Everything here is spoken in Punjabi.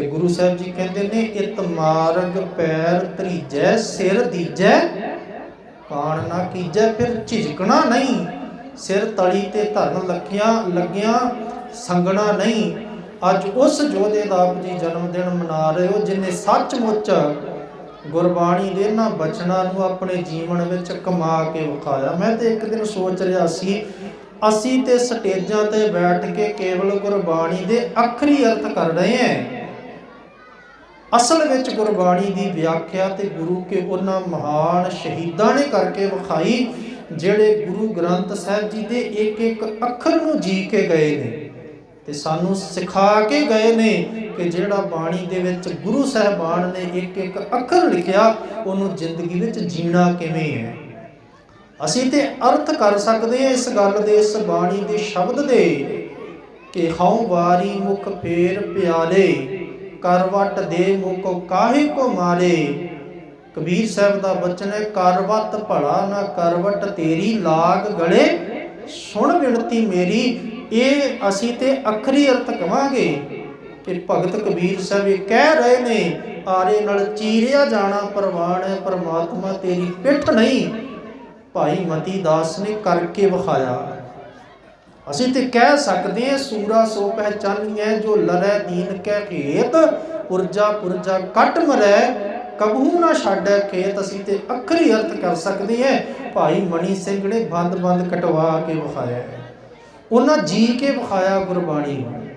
ਤੇ ਗੁਰੂ ਸਾਹਿਬ ਜੀ ਕਹਿੰਦੇ ਨੇ, ਇਤ ਮਾਰਗ ਪੈਰ ਤਰੀਜੈ ਸਿਰ ਦੀਜੈ, ਕਾਣ ਨਾ ਕੀਜੈ, ਫਿਰ ਝਿਜਕਣਾ ਨਹੀਂ। ਸਿਰ ਤਲੀ ਤੇ ਧਰਨ ਲੱਗਿਆ ਲੱਗਿਆ ਸੰਗਣਾ ਨਹੀਂ। ਅੱਜ ਉਸ ਜੋਧੇ ਦਾ ਆਪ ਜੀ ਜਨਮ ਦਿਨ ਮਨਾ ਰਹੇ ਹੋ, ਜਿਨੇ ਸੱਚਮੁੱਚ ਗੁਰਬਾਣੀ ਦੇ ਇਹਨਾਂ ਬਚਨਾਂ ਨੂੰ ਆਪਣੇ ਜੀਵਨ ਵਿੱਚ ਕਮਾ ਕੇ ਵਿਖਾਇਆ। ਮੈਂ ਤੇ ਇੱਕ ਦਿਨ ਸੋਚ ਰਿਹਾ ਸੀ, ਅਸੀਂ ਤੇ ਸਟੇਜਾਂ ਤੇ ਬੈਠ ਕੇ ਕੇਵਲ ਗੁਰਬਾਣੀ ਦੇ ਅੱਖਰੀ ਅਰਥ ਕਰ ਰਹੇ ਹਾਂ। ਅਸਲ ਵਿੱਚ ਗੁਰਬਾਣੀ ਦੀ ਵਿਆਖਿਆ ਤੇ ਗੁਰੂ ਕੇ ਉਹਨਾਂ ਮਹਾਨ ਸ਼ਹੀਦਾਂ ਨੇ ਕਰਕੇ ਵਿਖਾਈ, ਜਿਹੜੇ ਗੁਰੂ ਗ੍ਰੰਥ ਸਾਹਿਬ ਜੀ ਦੇ ਇੱਕ ਇੱਕ ਅੱਖਰ ਨੂੰ ਜੀ ਕੇ ਗਏ ਨੇ। ਤੇ ਸਾਨੂੰ ਸਿਖਾ ਕੇ ਗਏ ਨੇ ਕਿ ਜਿਹੜਾ ਬਾਣੀ ਦੇ ਵਿੱਚ ਗੁਰੂ ਸਾਹਿਬਾਨ ਨੇ ਇੱਕ ਇੱਕ ਅੱਖਰ ਲਿਖਿਆ, ਉਹਨੂੰ ਜ਼ਿੰਦਗੀ ਵਿੱਚ ਜੀਣਾ ਕਿਵੇਂ ਹੈ? ਅਸੀਂ ਤੇ ਅਰਥ ਕਰ ਸਕਦੇ ਹਾਂ ਇਸ ਗੱਲ ਦੇ, ਇਸ ਬਾਣੀ ਦੇ ਸ਼ਬਦ ਦੇ ਕਿ ਹਉ ਵਾਰੀ ਮੁਖ ਫੇਰ ਪਿਆਲੇ ਕਰਵਟ ਦੇ ਮੁਖ ਕਾਹੇ ਕੋ ਮਾਰੇ ਕਬੀਰ ਸਾਹਿਬ ਦਾ ਬਚਨ ਹੈ ਕਰਵਟ ਭਲਾ ਨਾ ਕਰਵਟ ਤੇਰੀ ਲਾਗ ਗਲੇ। ਸੁਣ ਬਿਨਤੀ ਮੇਰੀ, ਇਹ ਅਸੀਂ ਤੇ ਅਖਰੀ ਅਰਥ ਕਵਾਂਗੇ। ਕਿ ਭਗਤ ਕਬੀਰ ਸਾਹਿਬ ਇਹ ਕਹਿ ਰਹੇ ਨੇ, ਆਰੇ ਨਾਲ ਚੀਰਿਆ ਜਾਣਾ ਪ੍ਰਵਾਨ ਹੈ, ਪਰਮਾਤਮਾ ਤੇਰੀ ਪਿੱਠ ਨਹੀਂ। ਭਾਈ ਮਤੀ ਦਾਸ ਨੇ ਕਰਕੇ ਵਿਖਾਇਆ। ਅਸੀਂ ਤੇ ਕਹਿ ਸਕਦੇ ਹਾਂ, ਸੂਰਾ ਸੋ ਪਹਿਚਾਨੀਐ ਜੋ ਲਰੈ ਦੀਨ ਕੈ ਖੇਤ, ਪੁਰਜਾ ਪੁਰਜਾ ਕੱਟ ਮਰੈ, ਕਬਹੂ ਨਾ ਛਾੜੈ ਖੇਤ, ਅਸੀਂ ਤੇ ਅਖਰੀ ਅਰਥ ਕਰ ਸਕਦੇ ਹਾਂ, ਭਾਈ ਮਣੀ ਸਿੰਘ ਨੇ ਬੰਦ ਬੰਦ ਕਟਵਾ ਕੇ ਵਿਖਾਇਆ ਹੈ। ਉਹਨਾਂ ਜੀ ਕੇ ਵਿਖਾਇਆ ਗੁਰਬਾਣੀ ਨੂੰ